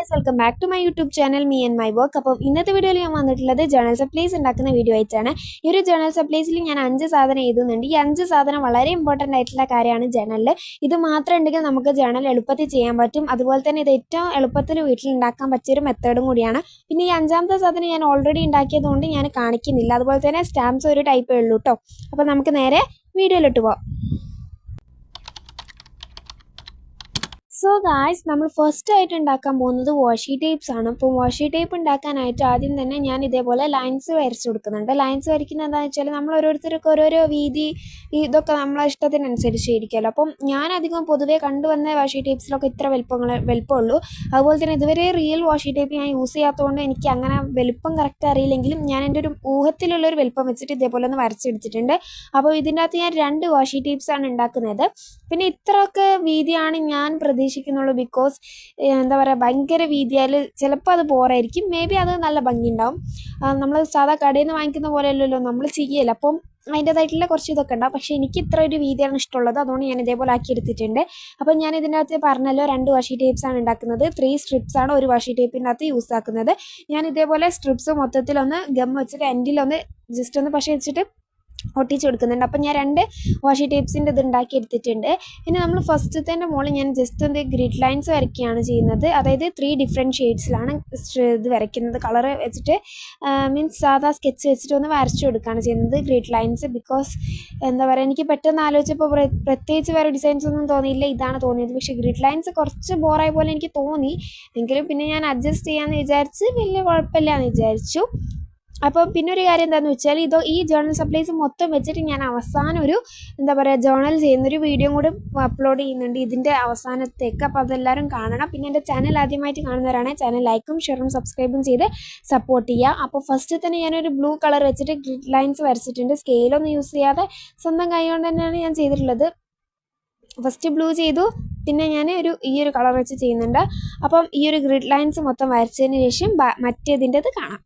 Guys welcome back to my YouTube channel me and my work അപ്പോൾ ഇന്നത്തെ വീഡിയോയിൽ ഞാൻ വന്നിട്ടുള്ളത് ജേണൽ സപ്ലൈസ് ഉണ്ടാക്കുന്ന വീഡിയോ ആയിട്ടാണ്. ഈ ഒരു ജേണൽ സപ്ലൈസിൽ ഞാൻ അഞ്ച് സാധനം എഴുതുന്നുണ്ട്. ഈ അഞ്ച് സാധനം വളരെ ഇമ്പോർട്ടന്റ് ആയിട്ടുള്ള കാര്യമാണ് ജേണലിൽ ഇത് മാത്രം ഉണ്ടെങ്കിൽ നമുക്ക് ജേണൽ എളുപ്പത്തിൽ ചെയ്യാൻ പറ്റും. അതുപോലെ തന്നെ ഇത് ഏറ്റവും എളുപ്പത്തിൽ വീട്ടിൽ ഉണ്ടാക്കാൻ പറ്റിയ ഒരു മെത്തേഡും കൂടിയാണ്. പിന്നെ ഈ അഞ്ചാമത്തെ സാധനം ഞാൻ ഓൾറെഡി ഉണ്ടാക്കിയതുകൊണ്ട് ഞാൻ കാണിക്കുന്നില്ല. അതുപോലെ തന്നെ സ്റ്റാമ്പ്സ് ഒരു ടൈപ്പേ ഉള്ളൂ കേട്ടോ അപ്പോൾ നമുക്ക് നേരെ വീഡിയോയിലിട്ട് പോവാം. സോ ഗായ്സ് നമ്മൾ ഫസ്റ്റ് ആയിട്ട് ഉണ്ടാക്കാൻ പോകുന്നത് വാഷി ടേപ്സ് ആണ്. അപ്പോൾ വാഷി ടേപ്പ് ഉണ്ടാക്കാനായിട്ട് ആദ്യം തന്നെ ഞാൻ ഇതേപോലെ ലൈൻസ് വരച്ചു കൊടുക്കുന്നുണ്ട്. ലൈൻസ് വരയ്ക്കുന്നത് എന്താണെന്ന് വെച്ചാൽ നമ്മൾ ഓരോരുത്തർക്ക് ഓരോരോ വീതി ഇതൊക്കെ നമ്മളെ ഇഷ്ടത്തിനനുസരിച്ച് ഇരിക്കുമല്ലോ. അപ്പം ഞാൻ അധികം പൊതുവേ കണ്ടുവന്ന വാഷി ടേപ്സിലൊക്കെ ഇത്ര വലുപ്പങ്ങൾ വലുപ്പമുള്ളൂ. അതുപോലെ തന്നെ ഇതുവരെ റിയൽ വാഷി ടേപ്പ് ഞാൻ യൂസ് ചെയ്യാത്തതുകൊണ്ട് എനിക്ക് അങ്ങനെ വലുപ്പം കറക്റ്റ് അറിയില്ലെങ്കിലും ഞാൻ എന്റെ ഒരു ഊഹത്തിലുള്ളൊരു വലുപ്പം വെച്ചിട്ട് ഇതേപോലെ ഒന്ന് വരച്ചെടുത്തിട്ടുണ്ട് അപ്പോൾ ഇതിന്റെ അകത്ത് ഞാൻ രണ്ട് വാഷി ടേപ്സ് ആണ് ഉണ്ടാക്കുന്നത്. പിന്നെ ഇത്രയൊക്കെ വീതിയാണ് ഞാൻ പ്രതീക്ഷിക്കുന്നുള്ളൂ ബിക്കോസ് എന്താ പറയുക ഭയങ്കര വീതിയാൽ ചിലപ്പോൾ അത് ബോറായിരിക്കും. മേ ബി അത് നല്ല ഭംഗി ഉണ്ടാവും നമ്മൾ സാധാ കടയിൽ നിന്ന് വാങ്ങിക്കുന്ന പോലെയല്ലല്ലോ നമ്മൾ ചെയ്യല്ല അപ്പം അതിന്റേതായിട്ടുള്ള കുറച്ച് ഇതൊക്കെ ഉണ്ടാവും. പക്ഷേ എനിക്ക് ഇത്ര ഒരു വീതിയാണ് ഇഷ്ടമുള്ളത്. അതുകൊണ്ട് ഞാൻ ഇതേപോലെ ആക്കി എടുത്തിട്ടുണ്ട്. അപ്പം ഞാൻ ഇതിന്റെ അകത്ത് പറഞ്ഞല്ലോ രണ്ട് വാഷി ടേപ്സ് ആണ് ഉണ്ടാക്കുന്നത്. ത്രീ സ്ട്രിപ്സ് ആണ് ഒരു വാഷി ടേപ്പിന്റെ അകത്ത് യൂസ് ആക്കുന്നത്. ഞാൻ ഇതേപോലെ സ്ട്രിപ്സ് മൊത്തത്തിലൊന്ന് ഗം വെച്ചിട്ട് എൻഡിലൊന്ന് ജസ്റ്റ് ഒന്ന് പക്ഷേ വെച്ചിട്ട് ഒട്ടിച്ച് കൊടുക്കുന്നുണ്ട് അപ്പം ഞാൻ രണ്ട് വാഷി ടേപ്സിന്റെ ഇത് ഉണ്ടാക്കി എടുത്തിട്ടുണ്ട് പിന്നെ നമ്മൾ ഫസ്റ്റത്തെ മുകളിൽ ഞാൻ ജസ്റ്റ് എന്ത് ഗ്രിഡ് ലൈൻസ് വരയ്ക്കുകയാണ് ചെയ്യുന്നത്. അതായത് ത്രീ ഡിഫറെന്റ് ഷെയ്ഡ്സിലാണ് ഇത് വരയ്ക്കുന്നത്. കളർ വെച്ചിട്ട് മീൻസ് സാധാ സ്കെച്ച് വെച്ചിട്ട് ഒന്ന് വരച്ചു കൊടുക്കുകയാണ് ചെയ്യുന്നത് ഗ്രിഡ് ലൈൻസ് ബിക്കോസ് എന്താ പറയുക എനിക്ക് പെട്ടെന്ന് ആലോചിച്ചപ്പോൾ പ്രത്യേകിച്ച് വേറെ ഡിസൈൻസ് ഒന്നും തോന്നിയില്ല. ഇതാണ് തോന്നിയത്. പക്ഷേ ഗ്രിഡ് ലൈൻസ് കുറച്ച് ബോറായ പോലെ എനിക്ക് തോന്നി. എങ്കിലും പിന്നെ ഞാൻ അഡ്ജസ്റ്റ് ചെയ്യാമെന്ന് വിചാരിച്ച് വലിയ കുഴപ്പമില്ല എന്ന് വിചാരിച്ചു. അപ്പോൾ പിന്നെ ഒരു കാര്യം എന്താണെന്ന് വെച്ചാൽ ഇതോ ഈ ജേണൽ സപ്ലൈസ് മൊത്തം വെച്ചിട്ട് ഞാൻ അവസാനം ഒരു എന്താ പറയുക ജേണൽ ചെയ്യുന്നൊരു വീഡിയോ കൂടി അപ്ലോഡ് ചെയ്യുന്നുണ്ട്. ഇതിന്റെ അവസാനത്തേക്ക് അപ്പോൾ അതെല്ലാവരും കാണണം. പിന്നെ എന്റെ ചാനൽ ആദ്യമായിട്ട് കാണുന്നവരാണ് ചാനൽ ലൈക്കും ഷെയറും സബ്സ്ക്രൈബും ചെയ്ത് സപ്പോർട്ട് ചെയ്യുക. അപ്പോൾ ഫസ്റ്റ് തന്നെ ഞാനൊരു ബ്ലൂ കളർ വെച്ചിട്ട് ഗ്രിഡ് ലൈൻസ് വരച്ചിട്ടുണ്ട്. സ്കെയിലൊന്നും യൂസ് ചെയ്യാതെ സ്വന്തം കൈ കൊണ്ട് തന്നെയാണ് ഞാൻ ചെയ്തിട്ടുള്ളത്. ഫസ്റ്റ് ബ്ലൂ ചെയ്തു. പിന്നെ ഞാൻ ഒരു ഈ ഒരു കളർ വെച്ച് ചെയ്യുന്നുണ്ട്. അപ്പം ഈ ഒരു ഗ്രിഡ് ലൈൻസ് മൊത്തം വരച്ചതിന് ശേഷം മറ്റേതിന്റെത് കാണാം.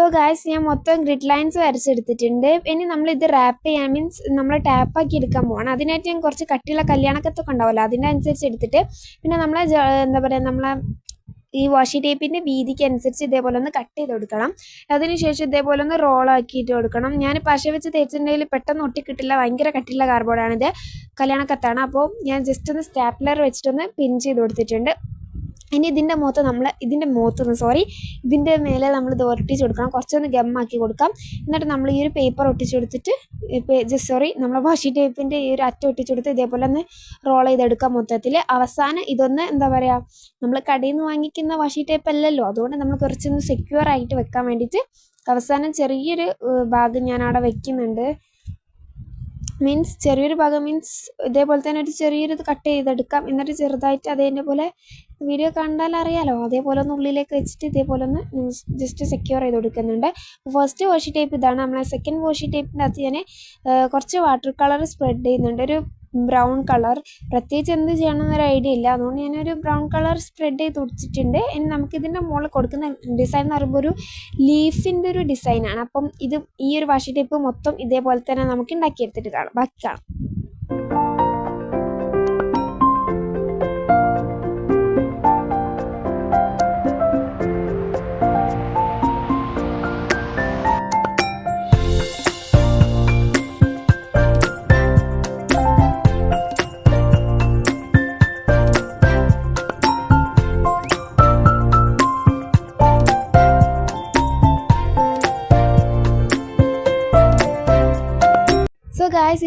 സോ ഗായ്സ് ഞാൻ മൊത്തം ഗ്രിഡ് ലൈൻസ് വരച്ചെടുത്തിട്ടുണ്ട്. ഇനി നമ്മൾ ഇത് റാപ്പ് ചെയ്യാൻ മീൻസ് നമ്മൾ ടാപ്പാക്കി എടുക്കാൻ പോകണം അതിനായിട്ട് ഞാൻ കുറച്ച് കട്ടിയുള്ള കല്യാണക്കത്തൊക്കെ ഉണ്ടാവുമല്ലോ. അതിന്റെ അനുസരിച്ച് എടുത്തിട്ട് പിന്നെ നമ്മളെ എന്താ പറയുക നമ്മളെ ഈ വാഷി ടേപ്പിന്റെ വീതിക്ക് അനുസരിച്ച് ഇതേപോലെ ഒന്ന് കട്ട് ചെയ്ത് കൊടുക്കണം. അതിനുശേഷം ഇതേപോലെ ഒന്ന് റോളാക്കിയിട്ട് കൊടുക്കണം. ഞാൻ പശ വെച്ച് തേച്ചിട്ടുണ്ടെങ്കിൽ പെട്ടെന്ന് ഒട്ടിക്കിട്ടില്ല ഭയങ്കര കട്ടിയുള്ള കാർബോർഡാണിത് കല്യാണക്കത്താണ്. അപ്പോൾ ഞാൻ ജസ്റ്റ് ഒന്ന് സ്റ്റാപ്ലർ വെച്ചിട്ടൊന്ന് പിൻ ചെയ്ത് കൊടുത്തിട്ടുണ്ട്. ഇനി ഇതിന്റെ മുഖത്ത് നമ്മൾ ഇതിന്റെ മുഖത്ത് സോറി ഇതിന്റെ മേലെ നമ്മൾ ഇത് ഒട്ടിച്ച് കൊടുക്കണം. കുറച്ചൊന്ന് ഗമ്മാക്കി കൊടുക്കാം. എന്നിട്ട് നമ്മൾ ഈ ഒരു പേപ്പർ ഒട്ടിച്ച് കൊടുത്തിട്ട് ജസ്റ്റ് സോറി നമ്മൾ വാഷി ടേപ്പിന്റെ ഈ ഒരു അറ്റ ഒട്ടിച്ച് കൊടുത്ത് ഇതേപോലെ ഒന്ന് റോൾ ചെയ്തെടുക്കാം മൊത്തത്തിൽ അവസാനം ഇതൊന്ന് എന്താ പറയുക നമ്മൾ കടയിൽ നിന്ന് വാങ്ങിക്കുന്ന വാഷി ടേപ്പ് അല്ലല്ലോ. അതുകൊണ്ട് നമ്മൾ കുറച്ചൊന്ന് സെക്യൂർ ആയിട്ട് വെക്കാൻ വേണ്ടിയിട്ട് അവസാനം ചെറിയൊരു ഭാഗം ഞാൻ അവിടെ വെക്കുന്നുണ്ട്. മീൻസ് ചെറിയൊരു ഭാഗം മീൻസ് ഇതേപോലെ തന്നെ ഒരു ചെറിയൊരു ഇത് കട്ട് ചെയ്തെടുക്കാം എന്നിട്ട് ചെറുതായിട്ട് അതേപോലെ വീഡിയോ കണ്ടാൽ അറിയാലോ. അതേപോലെ ഒന്ന് ഉള്ളിലേക്ക് വെച്ചിട്ട് ഇതേപോലെ ഒന്ന് ജസ്റ്റ് സെക്യൂർ ചെയ്ത് കൊടുക്കുന്നുണ്ട്. ഫസ്റ്റ് വാഷി ടേപ്പ് ഇതാണ്. നമ്മളെ സെക്കൻഡ് വാഷി ടേപ്പിന്റെ അകത്ത് ഞാൻ കുറച്ച് വാട്ടർ കളർ സ്പ്രെഡ് ചെയ്യുന്നുണ്ട്. ഒരു ബ്രൗൺ കളർ. പ്രത്യേകിച്ച് എന്ത് ചെയ്യണം എന്നൊരു ഐഡിയ ഇല്ല. അതുകൊണ്ട് ഞാനൊരു ബ്രൗൺ കളർ സ്പ്രെഡ് ചെയ്ത് കൊടുത്തിട്ടുണ്ട് ഇനി നമുക്ക് നമുക്കിതിന്റെ മുകളിൽ കൊടുക്കുന്ന ഡിസൈൻ എന്ന് പറയുമ്പോൾ ഒരു ലീഫിന്റെ ഒരു ഡിസൈനാണ്. അപ്പം ഇത് ഈ ഒരു വാഷി ടേപ്പ് മൊത്തം ഇതേപോലെ തന്നെ നമുക്ക് ഉണ്ടാക്കിയെടുത്തിട്ട് കാണാം. ബാക്കി കാണാം.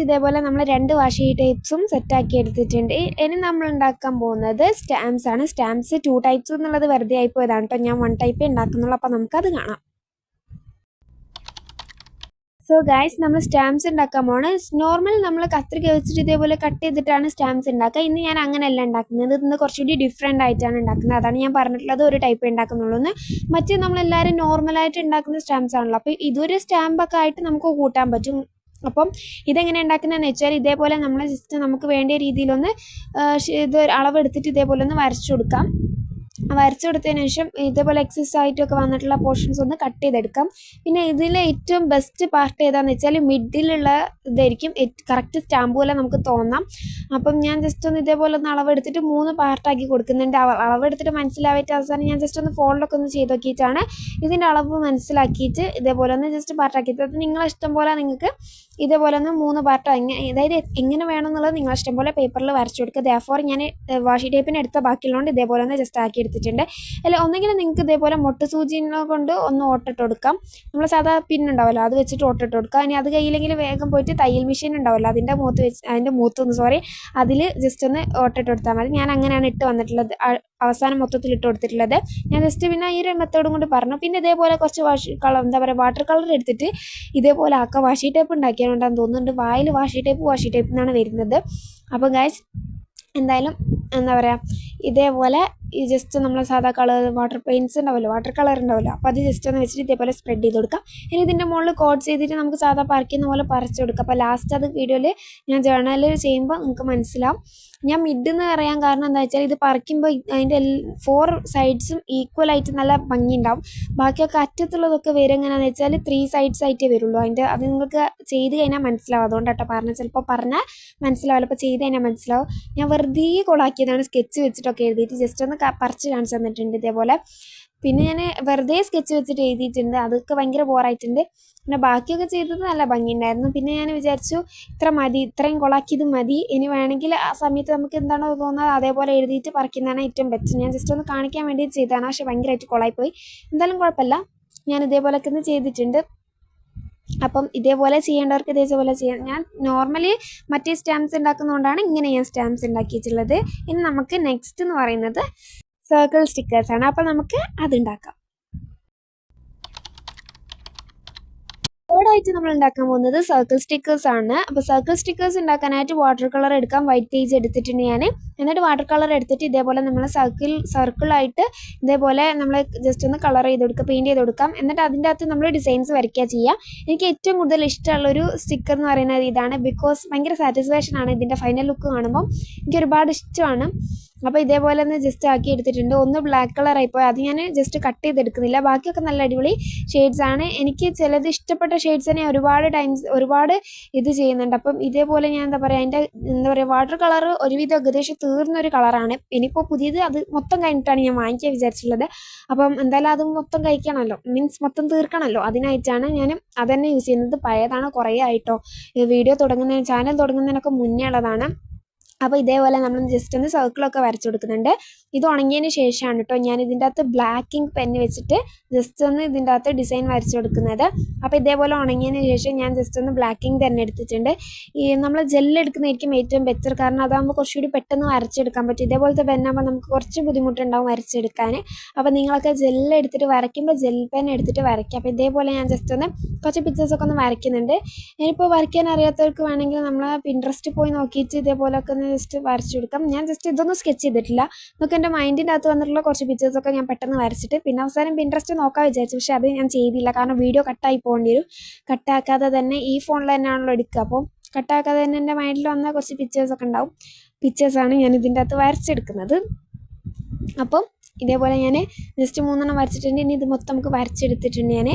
ഇതേപോലെ നമ്മൾ രണ്ട് വാഷി ടൈപ്സും സെറ്റാക്കി എടുത്തിട്ടുണ്ട്. ഇനി നമ്മൾ ഉണ്ടാക്കാൻ പോകുന്നത് സ്റ്റാമ്പ്സ് ആണ്. സ്റ്റാമ്പ്സ് ടു ടൈപ്സ് എന്നുള്ളത് വെറുതെ ആയി പോയതാണ് കേട്ടോ ഞാൻ വൺ ടൈപ്പേ ഉണ്ടാക്കുന്നുള്ളൂ. അപ്പോൾ നമുക്കത് കാണാം. സോ ഗൈസ് നമ്മൾ സ്റ്റാമ്പ്സ് ഉണ്ടാക്കാൻ പോണ്. നോർമൽ നമ്മൾ കത്രിക വെച്ചിട്ട് ഇതേപോലെ കട്ട് ചെയ്തിട്ടാണ് സ്റ്റാമ്പ്സ് ഉണ്ടാക്കുക. ഇന്ന് ഞാൻ അങ്ങനെയല്ല ഉണ്ടാക്കുന്നത്. ഇന്ന് കുറച്ചുകൂടി ഡിഫറെന്റ് ആയിട്ടാണ് ഉണ്ടാക്കുന്നത്. അതാണ് ഞാൻ പറഞ്ഞിട്ടുള്ളത്. ഒരു ടൈപ്പ് ഉണ്ടാക്കുന്നുള്ളൂ എന്ന്. മറ്റേ നമ്മളെല്ലാവരും നോർമലായിട്ട് ഉണ്ടാക്കുന്ന സ്റ്റാമ്പ്സ് ആണല്ലോ. അപ്പോൾ ഇതൊരു സ്റ്റാമ്പൊക്കെ ആയിട്ട് നമുക്ക് കൂട്ടാൻ പറ്റും. അപ്പം ഇതെങ്ങനെ ഉണ്ടാക്കുന്നതെന്ന് വെച്ചാൽ ഇതേപോലെ നമ്മൾ ജസ്റ്റ് നമുക്ക് വേണ്ട രീതിയിലൊന്ന് ഇത് അളവെടുത്തിട്ട് ഇതേപോലെ ഒന്ന് വരച്ചു കൊടുക്കാം. വരച്ചു കൊടുത്തതിന് ശേഷം ഇതേപോലെ എക്സസ് ആയിട്ടൊക്കെ വന്നിട്ടുള്ള പോർഷൻസ് ഒന്ന് കട്ട് ചെയ്തെടുക്കാം. പിന്നെ ഇതിലെ ഏറ്റവും ബെസ്റ്റ് പാർട്ട് ഏതാന്ന് വെച്ചാൽ മിഡിലുള്ള ഇതായിരിക്കും കറക്റ്റ് സ്റ്റാമ്പ് പോലെ നമുക്ക് തോന്നാം. അപ്പം ഞാൻ ജസ്റ്റ് ഒന്ന് ഇതേപോലെ ഒന്ന് അളവെടുത്തിട്ട് മൂന്ന് പാർട്ടാക്കി കൊടുക്കുന്നുണ്ട്. അളവെടുത്തിട്ട് മനസ്സിലാവായിട്ട് അവസാനം ഞാൻ ജസ്റ്റ് ഒന്ന് ഫോണിലൊക്കെ ഒന്ന് ചെയ്ത് നോക്കിയിട്ടാണ് ഇതിന്റെ അളവ് മനസ്സിലാക്കിയിട്ട് ഇതേപോലെ ഒന്ന് ജസ്റ്റ് പാർട്ടാക്കിയിട്ട് അത് നിങ്ങളെ ഇഷ്ടം പോലെ നിങ്ങൾക്ക് ഇതേപോലെ ഒന്ന് മൂന്ന് പാർട്ടോ എങ്ങനെ അതായത് എങ്ങനെ വേണമെന്നുള്ളത് നിങ്ങളെ ഇഷ്ടം പോലെ പേപ്പറിൽ വരച്ചു കൊടുക്കുക. ദോർ ഞാൻ വാഷി ടേപ്പിന് എടുത്ത ബാക്കിയുള്ളതുകൊണ്ട് ഇതേപോലെ ഒന്ന് ജസ്റ്റ് ആക്കി എടുത്തിട്ടുണ്ട്. അല്ല ഒന്നെങ്കിൽ നിങ്ങൾക്ക് ഇതേപോലെ മുട്ട സൂചിനെ കൊണ്ട് ഒന്ന് ഓട്ടിട്ട് കൊടുക്കാം നമ്മൾ സാധാ പിന്നുണ്ടാവല്ലോ അത് വെച്ചിട്ട് ഓട്ടിട്ട് കൊടുക്കുക ഇനി അത് കയ്യിലെങ്കിൽ വേഗം പോയിട്ട് തയ്യൽ മെഷീൻ ഉണ്ടാവല്ലോ അതിന്റെ മൂത്ത് വെച്ച് അതിന്റെ മൂത്തൊന്ന് സോറി അതിൽ ജസ്റ്റ് ഒന്ന് ഓട്ടിട്ട് കൊടുത്താൽ മതി. ഞാൻ അങ്ങനെയാണ് ഇട്ട് വന്നിട്ടുള്ളത് അവസാനം മൊത്തത്തിൽ ഇട്ട് കൊടുത്തിട്ടുള്ളത്. ഞാൻ ജസ്റ്റ് പിന്നെ ഈ ഒരു മെത്തേഡും കൊണ്ട് പറഞ്ഞു. പിന്നെ ഇതേപോലെ കുറച്ച് വാഷ് കളർ എന്താ പറയുക വാട്ടർ കളർ എടുത്തിട്ട് ഇതേപോലെ ആക്കുക വാഷി ടേപ്പ് ഉണ്ടാക്കിയാണെന്ന് തോന്നുന്നുണ്ട്. വായിൽ വാഷി ടേപ്പ് വാഷി ടേപ്പ് എന്നാണ് വരുന്നത്. അപ്പോൾ ഗൈസ് എന്തായാലും എന്താ പറയുക ഇതേപോലെ ഈ ജസ്റ്റ് നമ്മൾ സാധാ കളർ വാട്ടർ പെയിന്റ്സ് ഉണ്ടാവില്ല വാട്ടർ കളർ ഉണ്ടാവില്ല അപ്പോൾ അത് ജസ്റ്റ് ഒന്ന് വെച്ചിട്ട് ഇതേപോലെ സ്പ്രെഡ് ചെയ്ത് കൊടുക്കാം. ഇനി ഇതിന്റെ മുകളിൽ കോഡ് ചെയ്തിട്ട് നമുക്ക് സാധാ പറിക്കുന്ന പോലെ പറിച്ചു കൊടുക്കാം. അപ്പോൾ ലാസ്റ്റ് അത് വീഡിയോയിൽ ഞാൻ ജേർണലിൽ ചെയ്യുമ്പോൾ നിങ്ങൾക്ക് മനസ്സിലാവും. ഞാൻ മിഡ് എന്ന് പറയാൻ കാരണം എന്താ വെച്ചാൽ ഇത് പറിക്കുമ്പോൾ അതിന്റെ ഫോർ സൈഡ്സും ഈക്വൽ ആയിട്ട് നല്ല ഭംഗി ഉണ്ടാവും ബാക്കിയൊക്കെ അറ്റത്തുള്ളതൊക്കെ വരും എങ്ങനെയാണെന്ന് വെച്ചാൽ ത്രീ സൈഡ്സ് ആയിട്ടേ വരുള്ളൂ. അതിന്റെ അത് നിങ്ങൾക്ക് ചെയ്ത് കഴിഞ്ഞാൽ മനസ്സിലാവും. അതുകൊണ്ട് കേട്ടോ പറഞ്ഞാൽ ചിലപ്പോൾ പറഞ്ഞാൽ മനസ്സിലാവില്ല. അപ്പോൾ ചെയ്ത് കഴിഞ്ഞാൽ മനസ്സിലാവും. ഞാൻ വെറുതെ കൊളാക്കിയതാണ് സ്കെച്ച് വെച്ചിട്ടൊക്കെ എഴുതിയിട്ട്. ജസ്റ്റ് ഒന്ന് പറിച്ച് കാണിച്ചു തന്നിട്ടുണ്ട് ഇതേപോലെ. പിന്നെ ഞാൻ വെറുതെ സ്കെച്ച് വെച്ചിട്ട് എഴുതിയിട്ടുണ്ട്. അതൊക്കെ ഭയങ്കര ബോറായിട്ടുണ്ട് പിന്നെ ബാക്കിയൊക്കെ ചെയ്തത് നല്ല ഭംഗിയുണ്ടായിരുന്നു. പിന്നെ ഞാൻ വിചാരിച്ചു ഇത്ര മതി ഇത്രയും കൊളാക്കിയത് മതി. ഇനി വേണമെങ്കിൽ ആ സമയത്ത് നമുക്ക് എന്താണോ തോന്നുന്നത് അതേപോലെ എഴുതിയിട്ട് പറിക്കുന്നതാണ് ഏറ്റവും ബെറ്റർ ഞാൻ ജസ്റ്റ് ഒന്ന് കാണിക്കാൻ വേണ്ടി ചെയ്തതാണ്. പക്ഷെ ഭയങ്കരമായിട്ട് കൊളായിപ്പോയി. എന്തായാലും കുഴപ്പമില്ല. ഞാൻ ഇതേപോലെയൊക്കെ ഒന്ന് ചെയ്തിട്ടുണ്ട്. അപ്പം ഇതേപോലെ ചെയ്യേണ്ടവർക്ക് ഇതേപോലെ ചെയ്യാം. ഞാൻ നോർമലി മറ്റേ സ്റ്റാമ്പ്സ് ഉണ്ടാക്കുന്നതുകൊണ്ടാണ് ഇങ്ങനെ ഞാൻ സ്റ്റാമ്പ്സ് ഉണ്ടാക്കിയിട്ടുള്ളത്. ഇനി നമുക്ക് നെക്സ്റ്റ് എന്ന് പറയുന്നത് സർക്കിൾ സ്റ്റിക്കേഴ്സാണ് അപ്പോൾ നമുക്ക് അതുണ്ടാക്കാം. തേർഡായിട്ട് നമ്മൾ ഉണ്ടാക്കാൻ പോകുന്നത് സർക്കിൾ സ്റ്റിക്കേഴ്സ് ആണ്. അപ്പോൾ സർക്കിൾ സ്റ്റിക്കേഴ്സ് ഉണ്ടാക്കാനായിട്ട് വാട്ടർ കളർ എടുക്കാം. വൈറ്റ് പേജ് എടുത്തിട്ടുണ്ട് ഞാൻ എന്നിട്ട് വാട്ടർ കളർ എടുത്തിട്ട് ഇതേപോലെ നമ്മൾ സർക്കിൾ സർക്കിളായിട്ട് ഇതേപോലെ നമ്മൾ ജസ്റ്റ് ഒന്ന് കളർ ചെയ്ത് കൊടുക്കുക പെയിന്റ് ചെയ്ത് കൊടുക്കാം. എന്നിട്ട് അതിന്റെ അകത്ത് നമ്മൾ ഡിസൈൻസ് വരയ്ക്കുക ചെയ്യാം എനിക്ക് ഏറ്റവും കൂടുതൽ ഇഷ്ടമുള്ളൊരു സ്റ്റിക്കർ എന്ന് പറയുന്നത് ഇതാണ്. ബിക്കോസ് ഭയങ്കര സാറ്റിസ്ഫാക്ഷൻ ആണ് ഇതിന്റെ ഫൈനൽ ലുക്ക് കാണുമ്പോൾ എനിക്ക് ഒരുപാട് ഇഷ്ടമാണ്. അപ്പോൾ ഇതേപോലെ ഒന്ന് ജസ്റ്റ് ആക്കി എടുത്തിട്ടുണ്ട്. ഒന്ന് ബ്ലാക്ക് കളർ ആയിപ്പോയി അത് ഞാൻ ജസ്റ്റ് കട്ട് ചെയ്തെടുക്കുന്നില്ല. ബാക്കിയൊക്കെ നല്ല അടിപൊളി ഷെയ്ഡ്സ് ആണ്. എനിക്ക് ചിലത് ഇഷ്ടപ്പെട്ട ഷെയ്ഡ്സ് തന്നെ ഒരുപാട് ടൈംസ് ഒരുപാട് ഇത് ചെയ്യുന്നുണ്ട്. അപ്പം ഇതേപോലെ ഞാൻ എന്താ പറയുക അതിന്റെ എന്താ പറയുക വാട്ടർ കളർ ഒരുവിധം ഏകദേശം തീർന്നൊരു കളറാണ് ഇനിയിപ്പോൾ പുതിയത് അത് മൊത്തം കഴിഞ്ഞിട്ടാണ് ഞാൻ വാങ്ങിക്കാൻ വിചാരിച്ചിട്ടുള്ളത്. അപ്പം എന്തായാലും അത് മൊത്തം കഴിക്കണമല്ലോ മീൻസ് മൊത്തം തീർക്കണമല്ലോ അതിനായിട്ടാണ് ഞാൻ അതന്നെ യൂസ് ചെയ്യുന്നത്. പഴയതാണ് കുറേ ആയിട്ടോ? വീഡിയോ തുടങ്ങുന്നതിന് ചാനൽ തുടങ്ങുന്നതിനൊക്കെ മുന്നേ ഉള്ളതാണ്. അപ്പോൾ ഇതേപോലെ നമ്മൾ ജസ്റ്റ് ഒന്ന് സർക്കിളൊക്കെ വരച്ചു കൊടുക്കുന്നുണ്ട്. ഇത് ഉണങ്ങിയതിന് ശേഷമാണ് കേട്ടോ ഞാൻ ഇതിന്റെ അകത്ത് ബ്ലാക്കിങ് പെന്ന് വെച്ചിട്ട് ജസ്റ്റ് ഒന്ന് ഇതിന്റെ അകത്ത് ഡിസൈൻ വരച്ചു കൊടുക്കുന്നത്. അപ്പോൾ ഇതേപോലെ ഉണങ്ങിയതിന് ശേഷം ഞാൻ ജസ്റ്റ് ഒന്ന് ബ്ലാക്കിങ് തന്നെ എടുത്തിട്ടുണ്ട്. ഈ നമ്മൾ ജെല്ലെടുക്കുന്നതായിരിക്കും ഏറ്റവും ബെറ്റർ കാരണം അതാകുമ്പോൾ കുറച്ചുകൂടി പെട്ടെന്ന് വരച്ചെടുക്കാൻ പറ്റും. ഇതേപോലത്തെ പെന്നാകുമ്പോൾ നമുക്ക് കുറച്ച് ബുദ്ധിമുട്ടുണ്ടാവും വരച്ചെടുക്കാൻ അപ്പോൾ നിങ്ങളൊക്കെ ജെല്ലെടുത്തിട്ട് വരയ്ക്കുമ്പോൾ ജെൽ പെൻ എടുത്തിട്ട് വരയ്ക്കുക. അപ്പോൾ ഇതേപോലെ ഞാൻ ജസ്റ്റ് ഒന്ന് കുറച്ച് പിക്ചേഴ്സൊക്കെ ഒന്ന് വരയ്ക്കുന്നുണ്ട്. ഞാനിപ്പോൾ വരയ്ക്കാൻ അറിയാത്തവർക്ക് വേണമെങ്കിൽ നമ്മൾ ഇൻട്രസ്റ്റ് പോയി നോക്കിയിട്ട് ഇതേപോലെയൊക്കെ ഒന്ന് ജസ്റ്റ് വരച്ചു കൊടുക്കാം. ഞാൻ ജസ്റ്റ് ഇതൊന്നും സ്കെച്ച് ചെയ്തിട്ടില്ല. നമുക്ക് എന്റെ മൈൻഡിന്റെ അകത്ത് വന്നിട്ടുള്ള കുറച്ച് പിക്ചേഴ്സൊക്കെ ഞാൻ പെട്ടെന്ന് വരച്ചിട്ട് പിന്നെ അവസാനം പിൻട്രസ്റ്റ് നോക്കാൻ വിചാരിച്ചു. പക്ഷേ അത് ഞാൻ ചെയ്തില്ല. കാരണം വീഡിയോ കട്ടായി പോകേണ്ടി വരും. കട്ടാക്കാതെ തന്നെ ഈ ഫോണിൽ തന്നെയാണല്ലോ എടുക്കുക. അപ്പോൾ കട്ടാക്കാതെ തന്നെ എന്റെ മൈൻഡിൽ വന്ന കുറച്ച് പിക്ചേഴ്സൊക്കെ ഉണ്ടാവും. പിക്ചേഴ്സാണ് ഞാൻ ഇതിന്റെ അകത്ത് വരച്ചെടുക്കുന്നത്. അപ്പം ഇതേപോലെ ഞാൻ ജസ്റ്റ് മൂന്നെണ്ണം വരച്ചിട്ടുണ്ട്. ഇനി ഇത് മൊത്തം നമുക്ക് വരച്ചെടുത്തിട്ടുണ്ട് ഞാൻ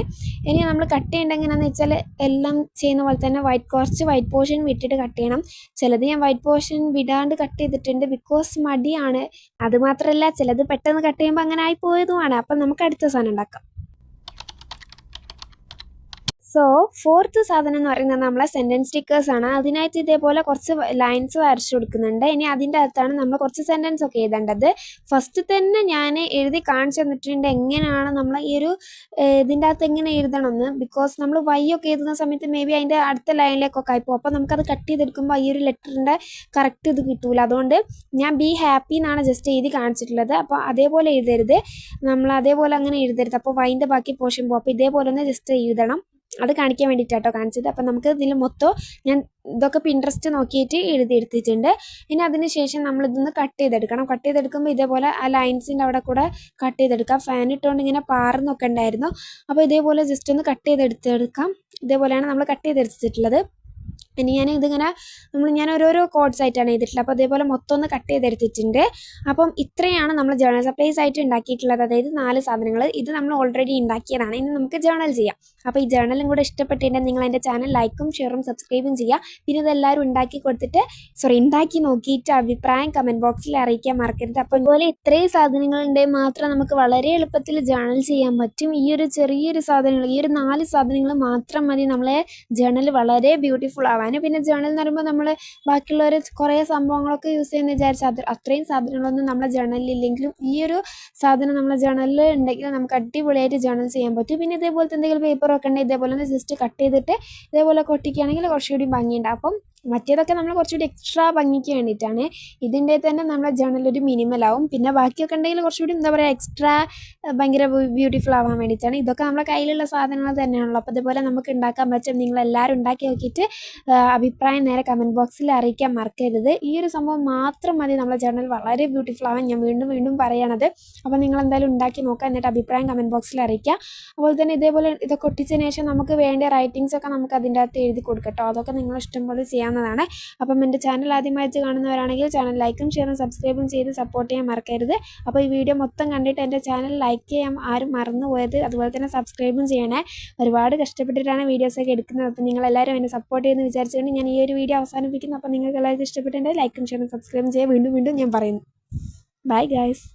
ഇനി നമ്മൾ കട്ട് ചെയ്യേണ്ട എങ്ങനെയാണെന്ന് വെച്ചാൽ എല്ലാം ചെയ്യുന്ന പോലെ തന്നെ വൈറ്റ് കുറച്ച് വൈറ്റ് പോർഷൻ വിട്ടിട്ട് കട്ട് ചെയ്യണം. ചിലത് ഞാൻ വൈറ്റ് പോർഷൻ വിടാണ്ട് കട്ട് ചെയ്തിട്ടുണ്ട് ബിക്കോസ് മടിയാണ്. അത് മാത്രമല്ല ചിലത് പെട്ടെന്ന് കട്ട് ചെയ്യുമ്പോൾ അങ്ങനെ ആയി പോയതുമാണ്. അപ്പം നമുക്ക് അടുത്ത സാധനം ഉണ്ടാക്കാം. സോ ഫോർത്ത് സാധനം എന്ന് പറയുന്നത് നമ്മളെ സെന്റൻസ് സ്റ്റിക്കേഴ്സ് ആണ്. അതിനായിട്ട് ഇതേപോലെ കുറച്ച് ലൈൻസ് വരച്ചു കൊടുക്കുന്നുണ്ട്. ഇനി അതിന്റെ അകത്താണ് നമ്മൾ കുറച്ച് സെന്റൻസ് ഒക്കെ എഴുതേണ്ടത്. ഫസ്റ്റ് തന്നെ ഞാൻ എഴുതി കാണിച്ചു തന്നിട്ടുണ്ട് എങ്ങനെയാണ് നമ്മൾ ഈ ഒരു ഇതിന്റെ അകത്ത് എങ്ങനെ എഴുതണമെന്ന്. ബിക്കോസ് നമ്മൾ വൈ ഒക്കെ എഴുതുന്ന സമയത്ത് മേ ബി അതിന്റെ അടുത്ത ലൈനിലേക്കൊക്കെ ആയിപ്പോൾ അപ്പോൾ നമുക്കത് കട്ട് ചെയ്തെടുക്കുമ്പോൾ ഈ ഒരു ലെറ്ററിന്റെ കറക്റ്റ് ഇത് കിട്ടൂല. അതുകൊണ്ട് ഞാൻ ബി ഹാപ്പി എന്നാണ് ജസ്റ്റ് എഴുതി കാണിച്ചിട്ടുള്ളത്. അപ്പോൾ അതേപോലെ എഴുതരുത്. നമ്മൾ അതേപോലെ അങ്ങനെ എഴുതരുത്. അപ്പോൾ വൈന്റെ ബാക്കി പോഷൻ പോകും അപ്പോൾ ഇതേപോലെ ഒന്ന് ജസ്റ്റ് എഴുതണം. അത് കാണിക്കാൻ വേണ്ടിയിട്ടാട്ടോ കാണിച്ചത്. അപ്പം നമുക്ക് ഇതിൽ മൊത്തം ഞാൻ ഇതൊക്കെ പിൻട്രസ്റ്റ് നോക്കിയിട്ട് എഴുതി എടുത്തിട്ടുണ്ട്. ഇനി അതിന് ശേഷം നമ്മൾ ഇതൊന്ന് കട്ട് ചെയ്തെടുക്കണം. കട്ട് ചെയ്തെടുക്കുമ്പോൾ ഇതേപോലെ ആ ലൈൻസിന്റെ അവിടെ കൂടെ കട്ട് ചെയ്തെടുക്കാം. ഫാൻ ഇട്ടുകൊണ്ട് ഇങ്ങനെ പാറുന്നൊക്കെ ഉണ്ടായിരുന്നു. അപ്പോൾ ഇതേപോലെ ജസ്റ്റ് ഒന്ന് കട്ട് ചെയ്തെടുത്തെടുക്കാം ഇതേപോലെയാണ് നമ്മൾ കട്ട് ചെയ്തെടുത്തിട്ടുള്ളത്. ഇനി ഞാൻ ഇതിങ്ങനെ നമ്മൾ ഞാൻ ഓരോരോ കോഡ്സ് ആയിട്ടാണ് ചെയ്തിട്ടുള്ളത് അപ്പോൾ അതേപോലെ മൊത്തം ഒന്ന് കട്ട് ചെയ്തെടുത്തിട്ടുണ്ട് അപ്പം ഇത്രയാണ് നമ്മൾ ജേണൽ സപ്ലൈസ് ആയിട്ട് ഉണ്ടാക്കിയിട്ടുള്ളത്. അതായത് നാല് സാധനങ്ങൾ ഇത് നമ്മൾ ഓൾറെഡി ഉണ്ടാക്കിയതാണ്. ഇനി നമുക്ക് ജേണൽ ചെയ്യാം. അപ്പോൾ ഈ ജേണലും കൂടെ ഇഷ്ടപ്പെട്ടിട്ടുണ്ടെങ്കിൽ നിങ്ങൾ എന്റെ ചാനൽ ലൈക്കും ഷെയറും സബ്സ്ക്രൈബും ചെയ്യുക. പിന്നെ ഇതെല്ലാവരും ഉണ്ടാക്കി കൊടുത്തിട്ട് സോറി ഉണ്ടാക്കി നോക്കിയിട്ട് അഭിപ്രായം കമന്റ് ബോക്സിൽ അറിയിക്കാൻ മറക്കരുത്. അപ്പോൾ അതുപോലെ ഇത്രയും സാധനങ്ങളുണ്ടെങ്കിൽ മാത്രം നമുക്ക് വളരെ എളുപ്പത്തിൽ ജേണൽ ചെയ്യാൻ പറ്റും. ഈ ഒരു ചെറിയൊരു സാധനങ്ങൾ ഈ ഒരു നാല് സാധനങ്ങൾ മാത്രം മതി നമ്മളെ ജേണൽ വളരെ ബ്യൂട്ടിഫുൾ ആവാൻ പിന്നെ ജേണൽ എന്ന് പറയുമ്പോൾ നമ്മൾ ബാക്കിയുള്ളവർ കുറേ സംഭവങ്ങളൊക്കെ യൂസ് ചെയ്യുന്ന വിചാരിച്ച അത് അത്രയും സാധനങ്ങളൊന്നും നമ്മളെ ജേണലിൽ ഇല്ലെങ്കിലും ഈ ഒരു സാധനം നമ്മളെ ജേണലിൽ ഉണ്ടെങ്കിൽ നമുക്ക് അടിപൊളിയായിട്ട് ജേണൽ ചെയ്യാൻ പറ്റും. പിന്നെ ഇതേപോലത്തെ എന്തെങ്കിലും പേപ്പറൊക്കെ ഉണ്ടെങ്കിൽ ഇതേപോലെ ഒന്ന് ജസ്റ്റ് കട്ട് ചെയ്തിട്ട് ഇതേപോലെ ഒട്ടിക്കുകയാണെങ്കിൽ കുറച്ചുകൂടി ഭംഗിയുണ്ട്. അപ്പം മറ്റേതൊക്കെ നമ്മൾ കുറച്ചുകൂടി എക്സ്ട്രാ ഭംഗിക്ക് വേണ്ടിയിട്ടാണ്. ഇതിന്റെ തന്നെ നമ്മുടെ ജേണൽ ഒരു മിനിമൽ ആവും. പിന്നെ ബാക്കിയൊക്കെ ഉണ്ടെങ്കിൽ കുറച്ചുകൂടി എന്താ പറയുക എക്സ്ട്രാ ഭയങ്കര ബ്യൂട്ടിഫുൾ ആവാൻ വേണ്ടിയിട്ടാണ്. ഇതൊക്കെ നമ്മുടെ കയ്യിലുള്ള സാധനങ്ങൾ തന്നെയാണല്ലോ. അപ്പോൾ ഇതുപോലെ നമുക്ക് ഉണ്ടാക്കാൻ പറ്റും. നിങ്ങൾ എല്ലാവരും ഉണ്ടാക്കി നോക്കിയിട്ട് അഭിപ്രായം നേരെ കമന്റ് ബോക്സിൽ അറിയിക്കാൻ മറക്കരുത്. ഈ ഒരു സംഭവം മാത്രം മതി നമ്മുടെ ജേണൽ വളരെ ബ്യൂട്ടിഫുൾ ആവാൻ. ഞാൻ വീണ്ടും വീണ്ടും പറയണത്. അപ്പോൾ നിങ്ങൾ എന്തായാലും ഉണ്ടാക്കി നോക്കുക. എന്നിട്ട് അഭിപ്രായം കമന്റ് ബോക്സിൽ അറിയിക്കുക. അതുപോലെ തന്നെ ഇതേപോലെ ഇതൊക്കെ ഒട്ടിച്ചതിന് ശേഷം നമുക്ക് വേണ്ട റൈറ്റിങ്സൊക്കെ നമുക്ക് അതിന്റെ അകത്ത് എഴുതി കൊടുക്കട്ടോ അതൊക്കെ നിങ്ങൾ ഇഷ്ടം പോലെ ചെയ്യാവുന്നതാണ്. അപ്പം എന്റെ ചാനൽ ആദ്യമായിട്ട് കാണുന്നവരാണെങ്കിൽ ചാനൽ ലൈക്കും ഷെയറും സബ്സ്ക്രൈബും ചെയ്ത് സപ്പോർട്ട് ചെയ്യാൻ മറക്കരുത്. അപ്പോൾ ഈ വീഡിയോ മൊത്തം കണ്ടിട്ട് എന്റെ ചാനൽ ലൈക്ക് ചെയ്യാൻ ആരും മറന്നു പോയത് അതുപോലെ തന്നെ സബ്സ്ക്രൈബും ചെയ്യണേ. ഒരുപാട് കഷ്ടപ്പെട്ടിട്ടാണ് വീഡിയോസൊക്കെ എടുക്കുന്നത്. അപ്പോൾ നിങ്ങളെല്ലാവരും എന്നെ സപ്പോർട്ട് ചെയ്യുമെന്ന് വിചാരിച്ചുകൊണ്ട് ഞാൻ ഈ ഒരു വീഡിയോ അവസാനിപ്പിക്കുന്നു. അപ്പോൾ നിങ്ങൾക്ക് എല്ലാവർക്കും ഇഷ്ടപ്പെട്ടിട്ടുണ്ടെങ്കിൽ ലൈക്കും ഷെയറും സബ്സ്ക്രൈബും ചെയ്യുക. വീണ്ടും വീണ്ടും ഞാൻ പറയുന്നു. Bye guys